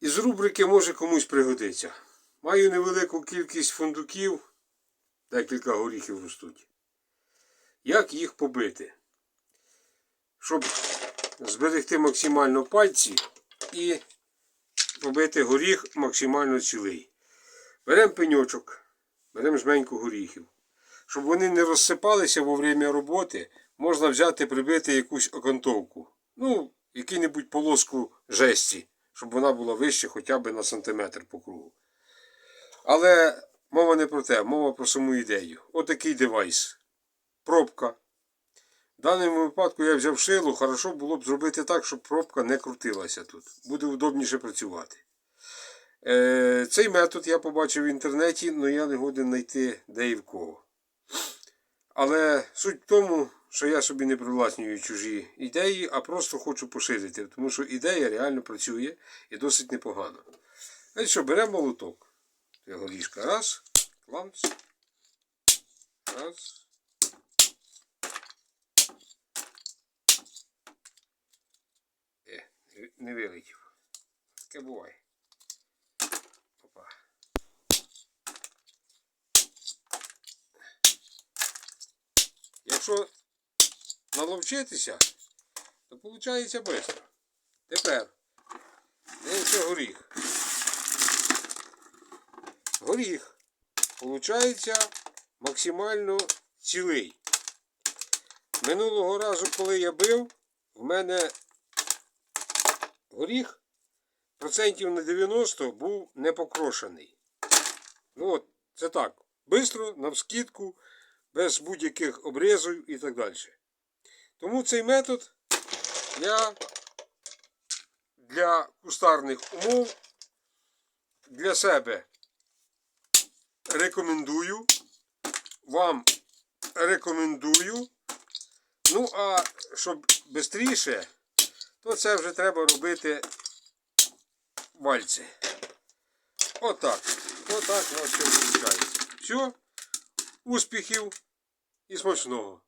Із рубрики може комусь пригодиться. Маю невелику кількість фундуків, декілька горіхів ростуть. Як їх побити? Щоб зберегти максимально пальці і побити горіх максимально цілий. Беремо пеньочок, беремо жменьку горіхів. Щоб вони не розсипалися во время роботи, можна взяти прибити якусь окантовку. Ну, який-небудь полоску жесті, щоб вона була вище хоча б на сантиметр по кругу. Але мова не про те, мова про саму ідею. Отакий девайс. Пробка. В даному випадку я взяв шило, хорошо було б зробити так, щоб пробка не крутилася тут. Буде удобніше працювати. Е, цей метод я побачив в інтернеті, але я не годен знайти де і в кого. Але суть в тому, що я собі не привласнюю чужі ідеї, а просто хочу поширити, тому що ідея реально працює і досить непогано. А що, беремо молоток. Його ліжка. Раз, кламц. Раз. Е, не вилетів. Таке буває. Якщо наловчитися, то виходить швидко. Тепер дивимося горіх. Горіх виходить максимально цілий. Минулого разу, коли я бив, в мене горіх процентів на 90 був не покрошений. Ну от, це так. Бистро, навскидку, без будь-яких обрізів і так далі. Тому цей метод я для кустарних умов для себе рекомендую. Вам рекомендую. Ну, а щоб швидше, то це вже треба робити вальці. Отак. Отак у нас все виходить. Все. Успіхів і смачного.